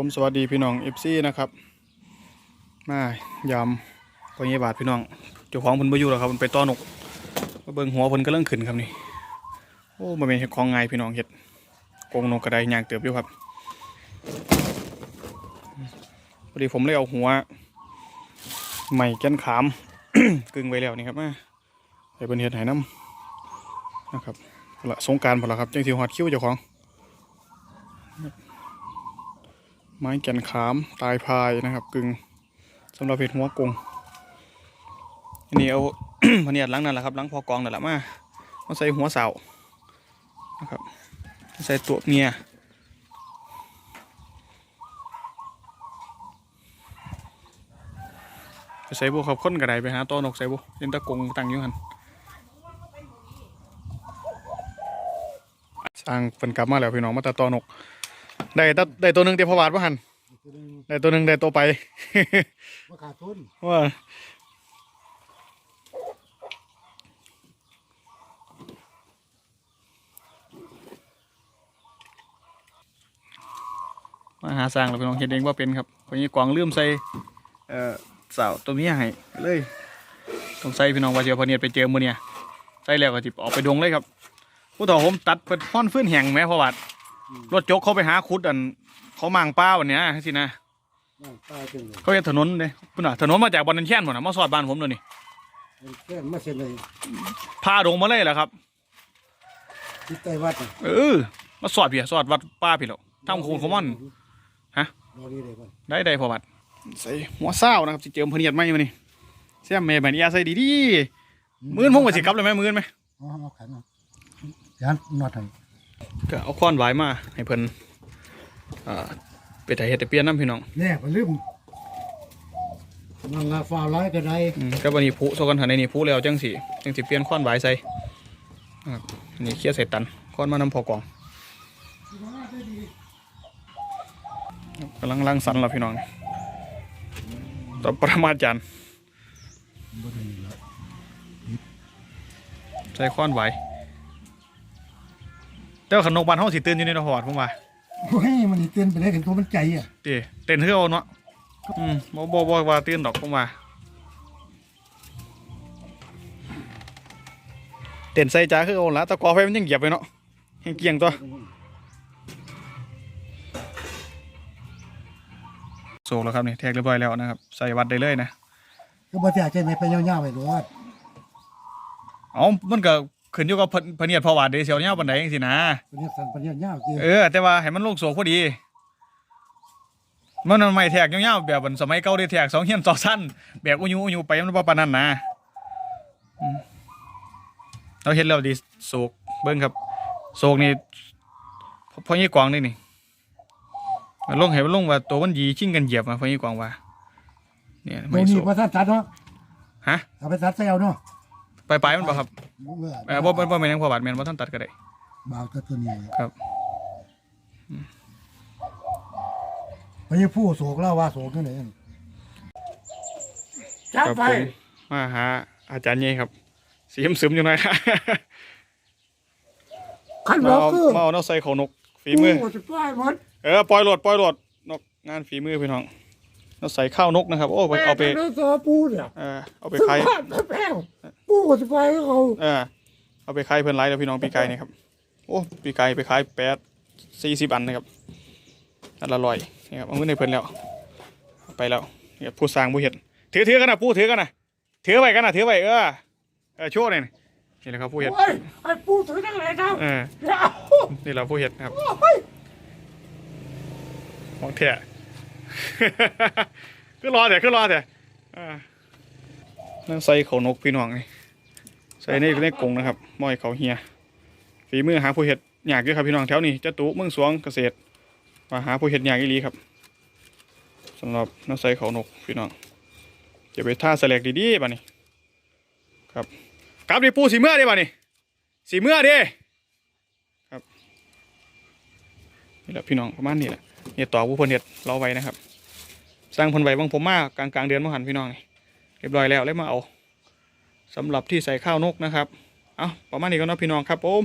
ผมสวัสดีพี่น้องเอฟซีนะครับมายามปอยบาทพี่น้องเจ้าของเพิ่นบ่อยู่แล้วครับเพิ่นไปต้อนกมาเบิ่งหัวเพิ่นกำลังขึ้นครับนี่โอ้มันเป็นเฮ็ดของไงพี่น้องเฮ็ดกงนกกระไดยางเติบอยู่ครับพอดีผมเลยเอาหัวใหม่แก้นขามกึ่งไว้แล้วนี่ครับมาให้เพิ่นเฮ็ดให้น้ำนะครับพอละสงการพอละครับจังสิฮอดคิ้วเจ้าของ ไม้แก่นขามตายพายนะครับ กึ่งสำหรับเห็ดหัวกงอันนี้เอาพเนียดล้างนั่นแหละครับล้างพอกองนั่นแหละมามาใส่หัวเสานะครับใส่ตัวเมียไปใส่บุครับคนกระไดไปหาตัวนกใส่บุเล่นตะกงตั้งอยู่หันสร้างเป็นกลับมาแล้วพี่น้องมาแตะตอนก ได้ตะได้ตัวหนึ่งเดี๋ยวพอบาทว่าหันตัวหนึงได้ตัวหนึ่งได้ตัวไปมาขาดทุนว่ามาหาสร้างเราไปลองเห็นเองว่าเป็นครับเพราะนี้กวางลืมใส่เอ่อสาวตัวเมียให้เลยต้องใส่พี่น้องว่าเชียวพอเนี่ยไปเจอมือเนี่ยใส่แล้วก็จิบออกไปดงเลยครับผู้ต่อผมตัดเพิ่นห้อนฟื้นแห้งไหมพอบาท รถจกเขาไปหาคุดอัน เขามางป้าวันเนี้ยสินะนั่งตายจังเลยเขาเห็นถนนเลยพุ่นน่ะถนนมาจากบอนนันแค้นพุ่นน่ะมาสอดบ้านผมเลยนี่มันแค่มาเซ็นเลยพาดงมาเลยแหละครับที่ใต้วัดน่ะเออ มาสอดเพี่สอดวัดป้าพี่แล้วทำคูณขมอน ฮะ รอนี่เลยก่อนได้ได้พอบัดใส่หัวเศร้านะครับสิเจิมเพนเนียดไหมมานี่เสียแม่บันยาใส่ดีดีๆมื้อนผมก็สิกลับเลยไหมมื้อนไหมเอาเอาขันเอายันนอดให้ ก็เอาค้อนไว้มาให้เพิ่นอ่าไปถ่ายเฮ็ดแต่เปลี่ยนน้ำพี่น้องแน่ไปลืมนั่งงาฟ้าร้ายก็ได้อืมก็วันนี้ผู้โซกันหันในนี่ผู้แล้วจังสิจังสิเปลี่ยนค้อนไว้ใส่นะครับอันนี่เคี่ยใส่ตันค้อนมานำพอกล่องกำลังล้างสันแล้วพี่น้องต่อประมาจารย์บ่ได้แล้วใส่ค้อนไหว แต่ว่าขนมบานห้องสิตื่นอยู่ในนครผมว่าโอ้ยมันนี่เตือนไปได้ถึงตัวมันใจอะตีเต้นเฮือเอาเนาะอืมบ่บ่บ่ว่าตื่นดอกผมว่าเต้นใส่จ้าคือเอาละแตะกอไฟมันยังเหยียบไปเนาะยังเกียงตัวโศกแล้วครับนี่แทกเรียบร้อยแล้วนะครับใส่วัดได้เลยนะก็บ่แท้ใจไหมไปยาวๆไปรอด เอามันก็ ขึ้นอยู่กับเพิ่นเพิ่นเนียดพอวาดเดเสียวเนี่ยบันไดจังซี่นะปนี้สั่นปนี้ยาวๆจริงเออแต่ว่าให้มันลงโศกพอดีมันไม่แทกยาวๆแบบเหมือนสมัยเก่าได้แทกสองเฮียนสองสั้นแบบอุยูอุยูไปมันบ่ปานนั้นนะอืมเราเห็นแล้วดีโศกเบิ่งครับโศกนี่พอยี่กวางนี่นี่มันลงให้มันลงว่าตัวมันหยีชิ่งกันเหยียบมาพอยี่กวางว่า เนี่ยตัไม่วโศนี้กบ่ทันตัดเนาะฮะ เอาไปตัดใส่เอาเนาะ ไปไปมันบ่ครับเออบ่บ่บ่แม่นหยังพอบาดแม่นบ่ทันตัดก็ได้บ่าวตัวตัวนี้ครับ ไปยังผู้โศกเล่าว่าโศกนั่นเองครับผมมาหาอาจารย์เย่ครับสีมซึมๆอยู่หน่อยครับขันมาบอกเอาคือมาเอานกใส่เขานกฝีมือผู้จะป้ายหมดเออปล่อยโหลดปล่อยโหลดนกงานฝีมือพี่น้องนกใส่ข้าวนกนะครับ โอ้ไปเอาไปแม่ตัวปูเนี่ยเออเอาไปซื้อขาย บ้านแป้ง ปูก็จะไปให้เขาเออเอาไปขายเพื่อนไลฟ์แล้วพี่น้องปีไก่นี่ครับโอ้ปีไก่ไปขายแปดสี่สิบอันนะครับอันละร้อยนี่ครับเอาเงินในเพื่อนแล้วเอาไปแล้วเนี่ยผู้สร้างผู้เห็ดถือถือกันนะผู้ถือกันนะถือไว้กันนะถือไว้เออเออโชว์หน่อยนี่นี่แหละครับผู้เห็ดโอ้ยไอ้ปูถือทั้งเลยครับเออเดี๋ยวนี่เราผู้เห็ดครับโอ้ยของแท้ คือรอเดี๋ยวคือรอเดี๋ยวอ่านั่นใส่เขานกพี่น้องนี่ ใส่ในในกรงนะครับม้อยเขาเฮียฝีมือหาผู้เห็ดอยากด้วยครับพี่น้องแถวนี้จะตุเมืองสวงเกษตร มาหาผู้เห็ดอยากอีหลีครับสำหรับน้ำใส่เขานกพี่น้องจะไปท่าแสลกดีๆบ้านี้ครับกลับดิปูสีเมื่อเด้บ้านี้สีเมื่อเด้ครับนี่แหละพี่น้องประมาณนี้แหละเนี่ยต่อผู้เพนเห็ดเราไว้นะครับ สร้างเพนไว้บางผมมากกลางกลางเดือนมหันพี่น้องนี่เรียบร้อยแล้วเลยมาเอา สำหรับที่ใส่ข้าวนกนะครับ เอาประมาณนี้ก็นะพี่น้องครับผม